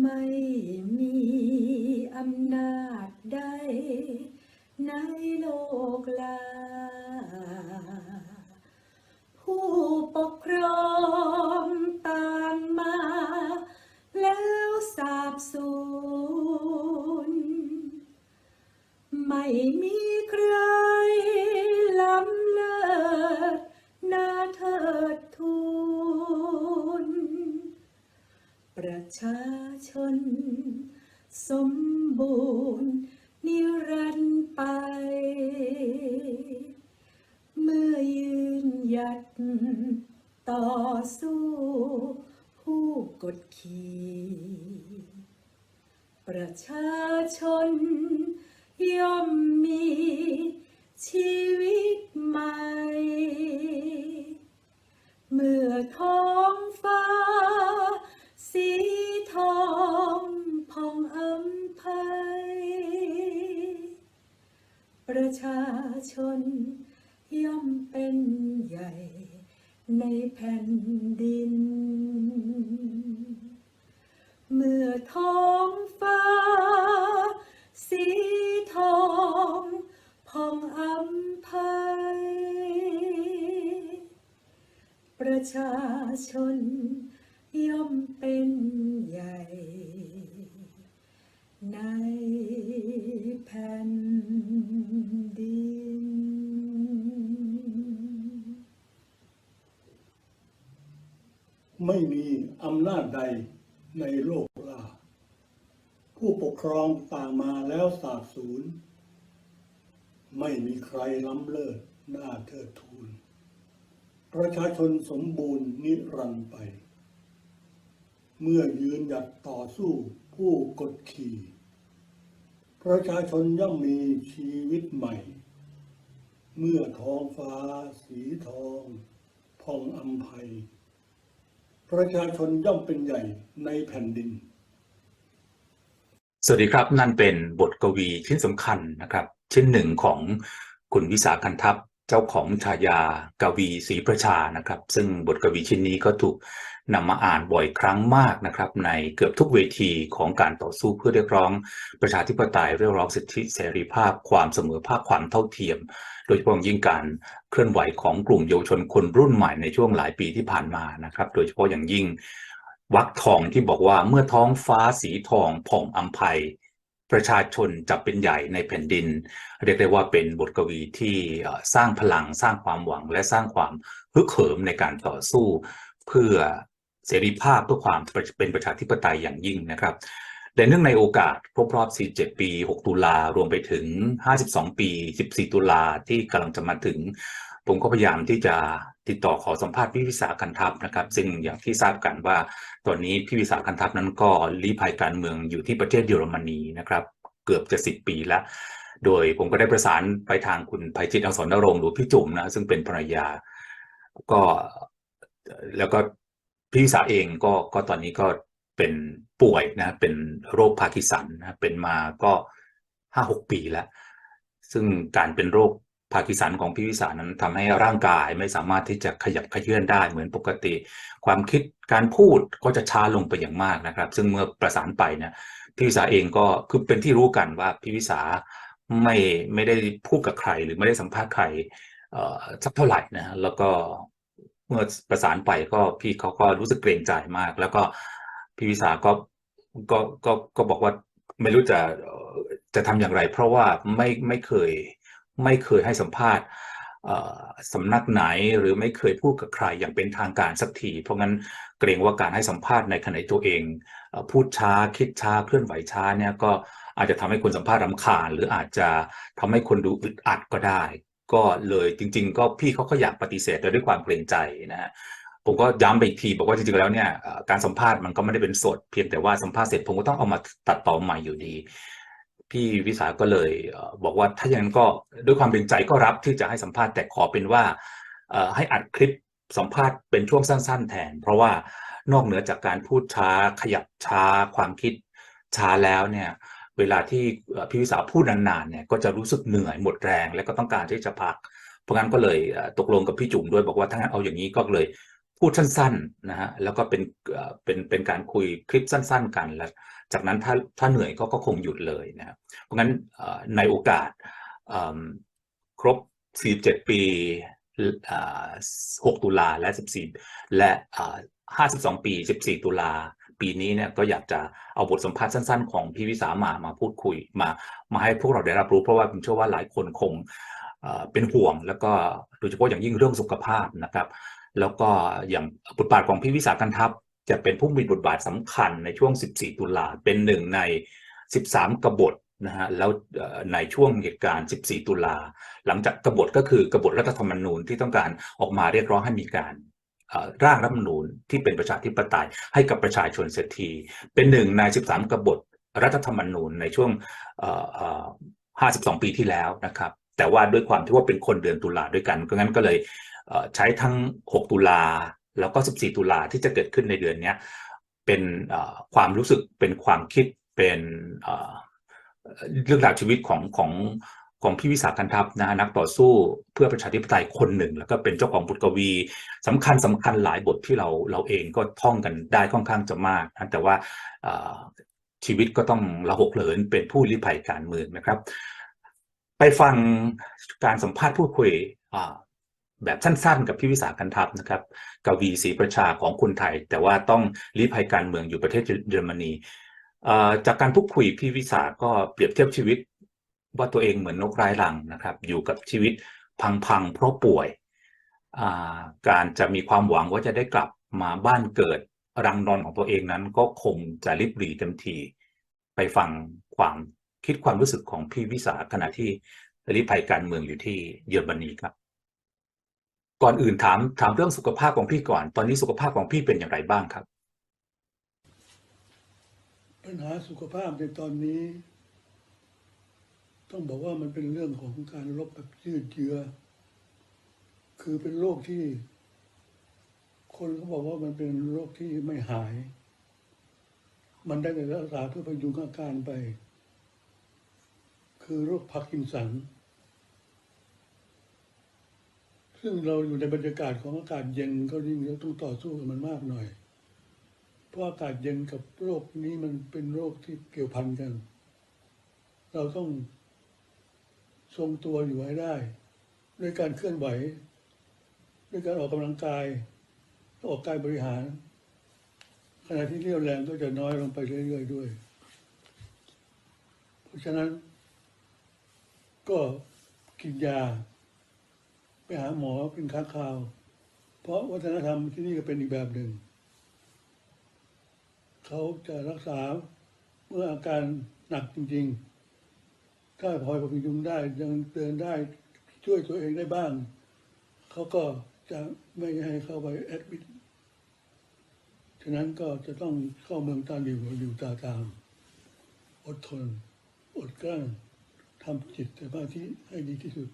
ไม่มีอำนาจใดในโลกลา ผู้ปกครองตางมา แล้วสาบสูญไม่มีใครล้ำเลิศน่าเทิดทูน ประชาชน สมบูรณ์ นิรันดร์ไป เมื่อยืนหยัด ต่อสู้ ผู้กดขี่ประชาชน ย่อมมีชีวิตใหม่ เมื่อท้องฟ้า สีทองผ่องอำไพประชาชนย่อมเป็นใหญ่ในแผ่นดิน เมื่อท้องฟ้า สีทองผ่องอำไพประชาชนำนาจใดในโลกลาผู้ปกครองต่างมาแล้วสาบสูญ ไม่มีใครล้ำเลิศหน่าเทิดทูน ประชาชนสมบูรณ์นิรันดร์ไป เมื่อยืนหยัดต่อสู้ผู้กดขี่ ประชาชนย่อมมีชีวิตใหม่ เมื่อท้องฟ้าสีทองผ่องอำไพ ประชาชนย่อมเป็นใหญ่ในแผ่นดิน สวัสดีครับนั่นเป็นบทกวีชิ้นสำคัญนะครับ ชิ้นหนึ่งของคุณวิสาคันทัพเจ้าของฉายากวีศรีประชานะครับ ซึ่งบทกวีชิ้นนี้ก็ถูก นำมาอ่านบ่อยครั้งมากนะครับ ในเกือบทุกเวทีของการต่อสู้เพื่อเรียกร้อง ประชาธิปไตยเรียกร้องสิทธิเสรีภาพ ความเสมอภาคความเท่าเทียม โดยเฉพาะยิ่งการเคลื่อนไหวของกลุ่มเยาวชนคนรุ่นใหม่ในช่วงหลายปีที่ผ่านมานะครับ โดยเฉพาะอย่างยิ่งวักทองที่บอกว่าเมื่อท้องฟ้าสีทองผ่องอำไพประชาชนจะเป็นใหญ่ในแผ่นดิน เรียกได้ว่าเป็นบทกวีที่สร้างพลังสร้างความหวังและสร้างความฮึกเหิมในการต่อสู้ เพื่อ เสรีภาพเพื่อความเป็นประชาธิปไตยอย่างยิ่งนะครับและเนื่องในโอกาสครบรอบ 47 ปี 6 ตุลารวมไปถึง 52 ปี 14 ตุลาที่กำลังจะมาถึง ผมก็พยายามที่จะติดต่อขอสัมภาษณ์พี่วิสาคันทัพนะครับ ซึ่งอย่างที่ทราบกันว่า ตอนนี้พี่วิสาคันทัพนั้นก็ลี้ภัยการเมืองอยู่ที่ประเทศเยอรมนีนะครับ เกือบจะสิบปีแล้ว โดยผมก็ได้ประสานไปทางคุณภัยจิตอักษรนรงค์หรือพี่จุ๋มนะซึ่งเป็นภรรยา ก็แล้วก็ พี่วิสาเองก็ก็ตอนนี้ก็เป็นป่วยนะเป็นโรคพาร์กิสันนะเป็นมาก็ห้าหกปีแล้ว ซึ่งการเป็นโรคพาร์กิสันของพี่วิสานั้นทำให้ร่างกายไม่สามารถที่จะขยับขยื่นได้เหมือนปกติ ความคิดการพูดก็จะช้าลงไปอย่างมากนะครับ ซึ่งเมื่อประสานไปเนี่ยพี่วิสาเองก็คือเป็นที่รู้กันว่าพี่วิสาไม่ไม่ได้พูดกับใครหรือไม่ได้สัมภาษณ์ใครสักเท่าไหร่นะแล้วก็ เมื่อประสานไปก็พี่เขาก็รู้สึกเกรงใจมาก แล้วก็พี่วิสาก็ก็ก็ก็บอกว่าไม่รู้จะจะทำอย่างไร เพราะว่าไม่ไม่เคยไม่เคยให้สัมภาษณ์สำนักไหนหรือไม่เคยพูดกับใครอย่างเป็นทางการสักที เพราะงั้นเกรงว่าการให้สัมภาษณ์ในขณะตัวเอง พูดช้าคิดช้าเคลื่อนไหวช้าเนี่ยก็อาจจะทำให้คนสัมภาษณ์รำคาญ หรืออาจจะทำให้คนดูอึดอัดก็ได้ ก็เลยจริง ๆ ก็พี่เขาก็อยากปฏิเสธแต่ด้วยความเกรงใจนะฮะผมก็ย้ำไปอีกทีบอกว่าจริงๆแล้วเนี่ยการสัมภาษณ์มันก็ไม่ได้เป็นสด เพียงแต่ว่าสัมภาษณ์เสร็จผมก็ต้องเอามาตัดต่อใหม่อยู่ดี พี่วิสาก็เลยบอกว่าถ้าอย่างนั้นก็ด้วยความเป็นใจก็รับที่จะให้สัมภาษณ์แต่ขอเป็นว่าให้อัดคลิปสัมภาษณ์เป็นช่วงสั้น ๆ แทน เพราะว่านอกเหนือจากการพูดช้าขยับช้าความคิดช้าแล้วเนี่ย เวลาที่พี่วิสาพูดนานๆเนี่ยก็จะรู้สึกเหนื่อยหมดแรง และก็ต้องการที่จะพัก เพราะงั้นก็เลยตกลงกับพี่จุ๋มด้วยบอกว่าถ้างั้นเอาอย่างนี้ก็เลยพูดสั้นๆนะฮะแล้วก็เป็นเอ่อเป็นเป็นการคุยคลิปสั้น ๆ กันแล้วจากนั้นถ้าถ้าเหนื่อยก็ก็คงหยุดเลยนะครับเพราะงั้นในโอกาสครบ 47 ปี6ตุลาและ 14 และ52 ปี 14 ตุลา ปีนี้เนี่ยก็อยากจะเอาบทสัมภาษณ์สั้น ๆ ของพี่วิสามามาพูดคุยมามาให้พวกเราได้รับรู้ เพราะว่าผมเชื่อว่าหลายคนคงเป็นห่วง แล้วก็โดยเฉพาะอย่างยิ่งเรื่องสุขภาพนะครับ แล้วก็อย่างบทบาทของพี่วิสากันทัพจะเป็นผู้มีบทบาทสำคัญในช่วง 14 ตุลาเป็นหนึ่งใน 13 กบฏนะฮะแล้วในช่วงเหตุการณ์ 14 ตุลา หลังจากกบฏก็คือกบฏรัฐธรรมนูญที่ต้องการออกมาเรียกร้องให้มีการ ร่างรัฐมนูญที่เป็นประชาธิปไตยให้กับประชาชนเสียที เป็นหนึ่งใน 13 กบฏรัฐธรรมนูญในช่วงเอ่อเอ่อ52 ปีที่แล้วนะครับ แต่ว่าด้วยความที่ว่าเป็นคนเดือนตุลาด้วยกัน ก็งั้นก็เลยเใช้ทั้ง 6 ตุลาแล้วก็ 14 ตุลาที่จะเกิดขึ้นในเดือนนี้เป็นความรู้สึกเป็นความคิดเป็นเอ่อเรื่องราวชีวิตของของ ของพี่วิสาคันทัพนะฮะนักต่อสู้เพื่อประชาธิปไตยคนหนึ่ง แล้วก็เป็นเจ้าของบทกวีสำคัญสำคัญหลายบทที่เราเราเองก็ท่องกันได้ค่อนข้างจะมากนะแต่ว่าชีวิตก็ต้องระหกเหินเป็นผู้ลี้ภัยการเมืองนะครับ ไปฟังการสัมภาษณ์พูดคุยแบบสั้นๆ กับพี่วิสากันทัพนะครับกวีศรีประชาของคนไทย แต่ว่าต้องลี้ภัยการเมืองอยู่ประเทศเยอรมนีจากการพูดคุยพี่วิสาก็เปรียบเทียบชีวิต ว่าตัวเองเหมือนนกร้ายรังนะครับ อยู่กับชีวิตพังๆเพราะป่วยาการจะมีความหวังว่าจะได้กลับมาบ้านเกิดรังนอนของตัวเองนั้น ก็คงจะริบหรี่เต็มที ไปฟังความคิดความรู้สึกของพี่วิสาขณะที่ลี้ภัยการเมืองอยู่ที่เยอรมนีครับ ก่อนอื่นถามถามเรื่องสุขภาพของพี่ก่อน ตอนนี้สุขภาพของพี่เป็นอย่างไรบ้างครับ ปัญหาสุขภาพในตอนนี้ ต้องบอกว่ามันเป็นเรื่องของการลบแบบยืดเยื้อ คือเป็นโรคที่ คนเขาบอกว่ามันเป็นโรคที่ไม่หาย มันได้แต่รักษาเพื่อพยุงอาการไป คือโรคพาร์กินสัน ซึ่งเราอยู่ในบรรยากาศของอากาศเย็นก็ยิ่งเราต้องต่อสู้กับมันมากหน่อย เพราะอากาศเย็นกับโรคนี้มันเป็นโรคที่เกี่ยวพันกัน เราต้อง ทรงตัวอยู่ให้ได้ ด้วยการเคลื่อนไหว ด้วยการออกกำลังกายออกกายบริหาร ขณะที่เรี่ยวแรงก็จะน้อยลงไปเรื่อยๆด้วย เพราะฉะนั้น ก็กินยา ไปหาหมอเป็นครั้งคราว เพราะวัฒนธรรมที่นี่ก็เป็นอีกแบบหนึ่ง เขาจะรักษาเมื่ออาการหนักจริง ๆ ถ้าพอพยุงได้ยังเดินได้ช่วยตัวเองได้บ้าง เขาก็จะไม่ให้เข้าไปแอดมิดฉะนั้นก็จะต้องเข้าเมืองตาหลิวหลิวตาตาม อดทน อดกลั้นทำจิตสมาธิให้ดีที่สุด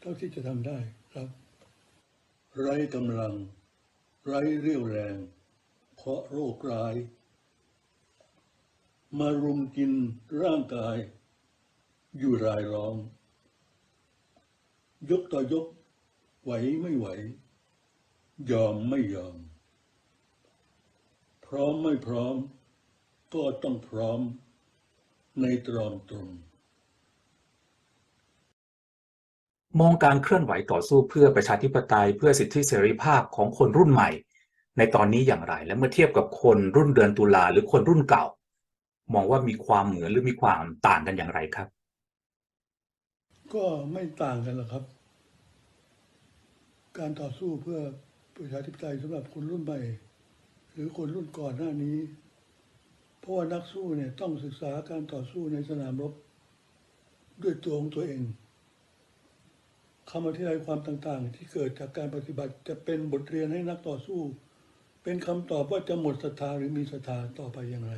เท่าที่จะทำได้ครับ ไร้กำลัง ไร้เรี่ยวแรง เพราะโรคร้าย มารุมกินร่างกาย อยู่รายล้อม ยกต่อยก ไหวไม่ไหว ยอมไม่ยอม พร้อมไม่พร้อม ก็ต้องพร้อม ในตรอมตรงมองการเคลื่อนไหวต่อสู้เพื่อประชาธิปไตยเพื่อสิทธิเสรีภาพของคนรุ่นใหม่ ในตอนนี้อย่างไร และเมื่อเทียบกับคนรุ่นเดือนตุลาหรือคนรุ่นเก่า มองว่ามีความเหมือนหรือมีความต่างกันอย่างไรครับ ก็ไม่ต่างกันหรอกครับ การต่อสู้เพื่อประชาธิปไตยสำหรับคนรุ่นใหม่ หรือคนรุ่นก่อนหน้านี้ เพราะว่านักสู้เนี่ยต้องศึกษาการต่อสู้ในสนามรบ ด้วยตัวของตัวเองคำอธิบายความต่างๆ ที่เกิดจากการปฏิบัติจะเป็นบทเรียนให้นักต่อสู้ เป็นคำตอบว่าจะหมดศรัทธาหรือมีศรัทธาต่อไปอย่างไร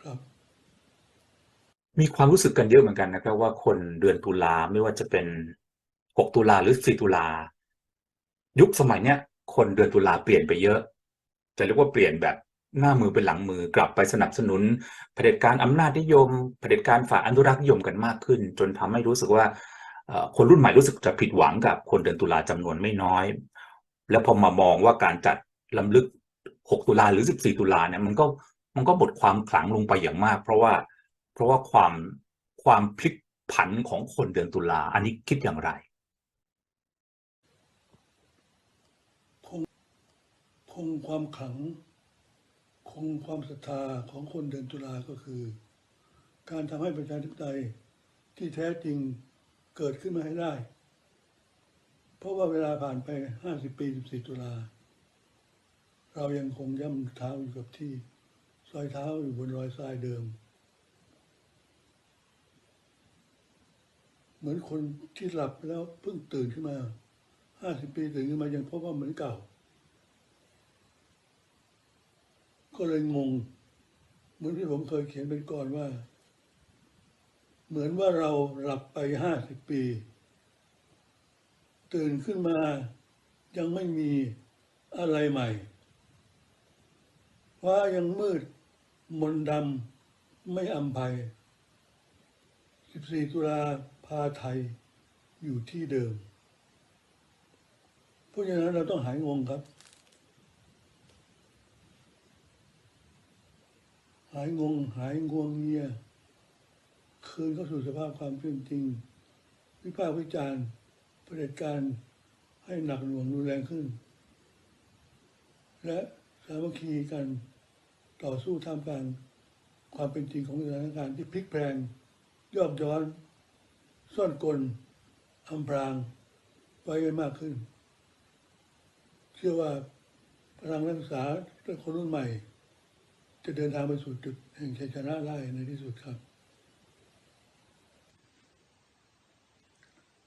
ครับ มีความรู้สึกกันเยอะเหมือนกันนะครับว่าคนเดือนตุลาไม่ว่าจะเป็น 6 ตุลาหรือ 4 ตุลา ยุคสมัยเนี้ยคนเดือนตุลาเปลี่ยนไปเยอะ จะเรียกว่าเปลี่ยนแบบหน้ามือเป็นหลังมือกลับไปสนับสนุนเผด็จการอำนาจนิยมเผด็จการฝ่ายอนุรักษ์นิยมกันมากขึ้น จนทำให้รู้สึกว่าคนรุ่นใหม่รู้สึกจะผิดหวังกับคนเดือนตุลาจำนวนไม่น้อย แล้วพอมามองว่าการจัดลำลึก 6 ตุลาหรือ 14 ตุลาเนี่ยมันก็มันก็บทความขลังลงไปอย่างมาก เพราะว่า เพราะว่าความความพลิกผันของคนเดือนตุลาอันนี้คิดอย่างไรคงความขลัง คงความศรัทธาของคนเดือนตุลาก็คือ การทำให้ประชาธิปไตยที่แท้จริงเกิดขึ้นมาให้ได้ เพราะว่าเวลาผ่านไป 50 ปี 14 ตุลา เรายังคงย่ำเท้าอยู่กับที่ซอยเท้าอยู่บนรอยทรายเดิม เหมือนคนที่หลับแล้วเพิ่งตื่นขึ้นมา50ปีตื่นขึ้นมายังพบว่าเหมือนเก่า ก็เลยงง เหมือนที่ผมเคยเขียนเป็นก่อนว่า เหมือนว่าเราหลับไปห้าสิบปี ตื่นขึ้นมายังไม่มีอะไรใหม่ว่ายังมืดมนดำไม่อำภัย 14 ตุลาพาไทยอยู่ที่เดิม เพราะฉะนั้นเราต้องหายงงครับ หายงงหายงวงเงีย คืนเข้าสู่สภาพความเป็นจริง วิพากษ์วิจารณ์เผด็จการให้หนักหน่วงรุนแรงขึ้น และสามัคคีกันต่อสู้ท่ามกลางความเป็นจริงของสถานการณ์ที่พลิกแพลง ย่อบย้อน ซ่อนกลอำพรางไว้มากขึ้น เชื่อว่าพลังนักศึกษาและคนรุ่นใหม่ จะเดินทางไปสู่จุดแห่งชัยชนะได้ในที่สุดครับ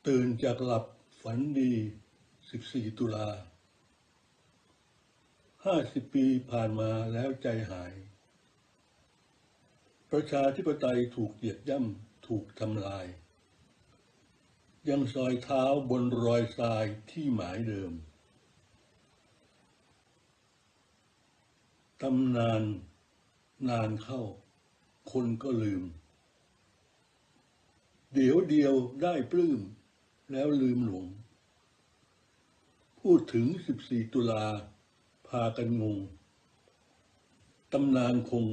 ตื่นจากหลับฝันดี 14 ตุลา 50 ปีผ่านมาแล้วใจหาย ประชาธิปไตยถูกเหยียดย่ำ ถูกทำลาย ยังซอยเท้าบนรอยทรายที่หมายเดิม ตำนาน นานเข้า คนก็ลืม เดี๋ยวเดียวได้ปลื้ม แล้วลืมหลง พูดถึง 14 ตุลา พากันงง ตำนานคง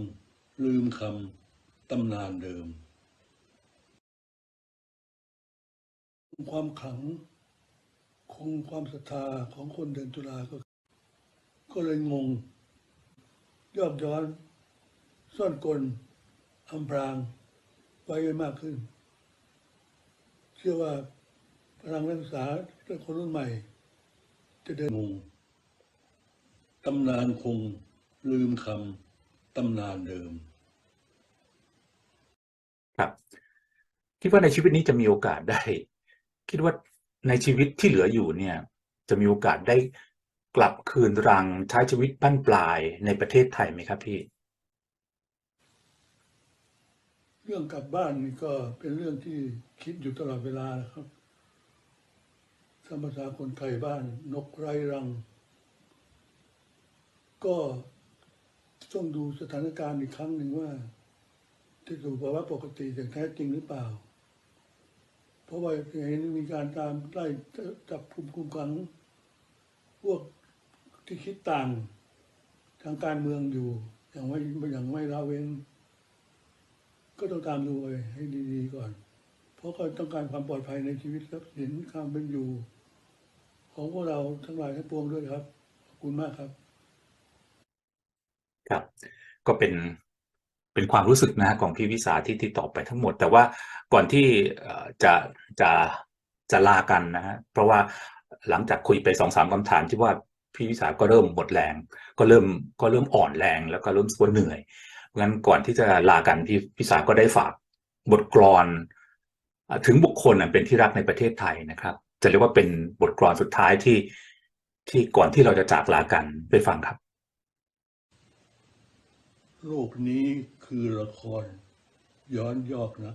ลืมคำตำนานเดิม ความขลังคงความศรัทธาของคนเดือนตุลาก็ ก็เลยงง ยอบย้อน ซ่อนกลอำพราง ไว้มากขึ้น เชื่อว่าพลังนักศึกษาและคนรุ่นใหม่ จะเดินงงตำนานคงลืมคำตำนานเดิม ครับคิดว่าในชีวิตนี้จะมีโอกาสได้ คิดว่าในชีวิตที่เหลืออยู่เนี่ย จะมีโอกาสได้กลับคืนรังใช้ชีวิตบั้นปลายในประเทศไทยไหมครับพี่ เรื่องกลับบ้านนี่ก็เป็นเรื่องที่คิดอยู่ตลอดเวลานะครับธรรมษาคนไทยบ้าน นกไร้รัง ก็ต้องดูสถานการณ์อีกครั้งหนึ่งว่าจะสู่ภาวะปกติอย่างแท้จริงหรือเปล่า ราะว่าเห็นมีการตามไล่จับคุมคุมขัง พวกที่คิดต่างทางการเมืองอยู่ อย่างไม่อย่างไม่ละเว้น ก็ต้องตามดูไปให้ดีๆก่อน เพราะก็ต้องการความปลอดภัยในชีวิตทรัพย์สินความเป็นอยู่ ของพวกเราทั้งหลายทั้งปวงด้วยครับขอบคุณมากครับ ครับ ก็เป็นเป็นความรู้สึกนะฮะของพี่วิสาที่ที่ตอบไปทั้งหมด แต่ว่า ก่อนที่จะจะจะลากันนะฮะเพราะว่าหลังจากคุยไปสองสามคำถามที่ว่าพี่วิสาก็เริ่มหมดแรง ก็เริ่มก็เริ่มอ่อนแรงแล้วก็เริ่มรู้สึกว่าเหนื่อยเพราะงั้นก่อนที่จะลากันพี่พี่สาก็ได้ฝากบทกลอนถึงบุคคลเป็นที่รักในประเทศไทยนะครับ จะเรียกว่าเป็นบทกลอนสุดท้ายที่ที่ก่อนที่เราจะจากลากันไปฟังครับ โลกนี้คือละครย้อนยอกนะ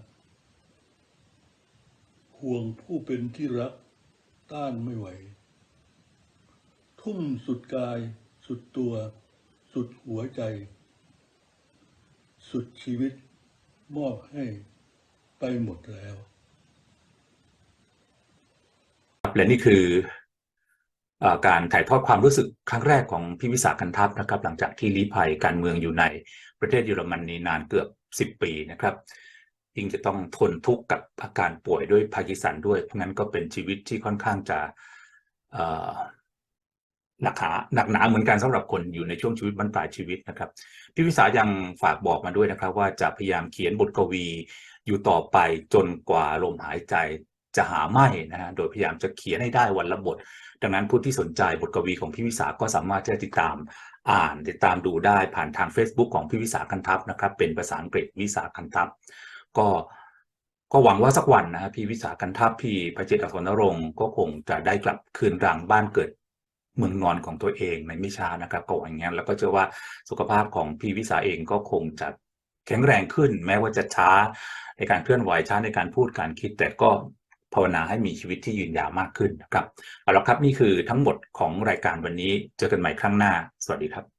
ห่วงผู้เป็นที่รัก ต้านไม่ไหว ทุ่มสุดกาย สุดตัว สุดหัวใจ สุดชีวิต มอบให้ไปหมดแล้วและนี่คือการถ่ายทอดความรู้สึกครั้งแรกของพี่วิสาคันทัพนะครับ หลังจากที่ลี้ภัยการเมืองอยู่ในประเทศเยอรมนนีนานเกือบสิบปีนะครับ ยิ่งจะต้องทนทุกข์กับอาการป่วยด้วยพาร์กินสันด้วยเพราะงั้นก็เป็นชีวิตที่ค่อนข้างจะหนักหาหนักหนาเหมือนกันสำหรับคนอยู่ในช่วงชีวิตบรรปลายชีวิตนะครับพี่วิสายังฝากบอกมาด้วยนะครับ ว่าจะพยายามเขียนบทกวีอยู่ต่อไปจนกว่าลมหายใจจะหาไม่นะฮะโดยพยายามจะเขียนให้ได้วันละบท ดังนั้นผู้ที่สนใจบทกวีของพี่วิสาก็สามารถที่จะติดตามอ่านติดตามดูได้ผ่านทาง Facebook ของพี่วิสาคันทัพนะครับ เป็นภาษาอังกฤษวิสาคันทัพ ก็ก็หวังว่าสักวันนะฮะพี่วิสาคันทัพพี่พระเจตอักษรนรงค์ก็คงจะได้กลับคืนรังบ้านเกิดเมืองนอนของตัวเองในไม่ช้านะครับก็หวังอย่างนั้นแล้วก็เชื่อว่าสุขภาพของพี่วิสาเองก็คงจะแข็งแรงขึ้น แม้ว่าจะช้าในการเคลื่อนไหวช้าในการพูดการคิด แต่ก็ภาวนาให้มีชีวิตที่ยืนยาวมากขึ้นนะครับเอาละครับนี่คือทั้งหมดของรายการวันนี้เจอกันใหม่ครั้งหน้า สวัสดีครับ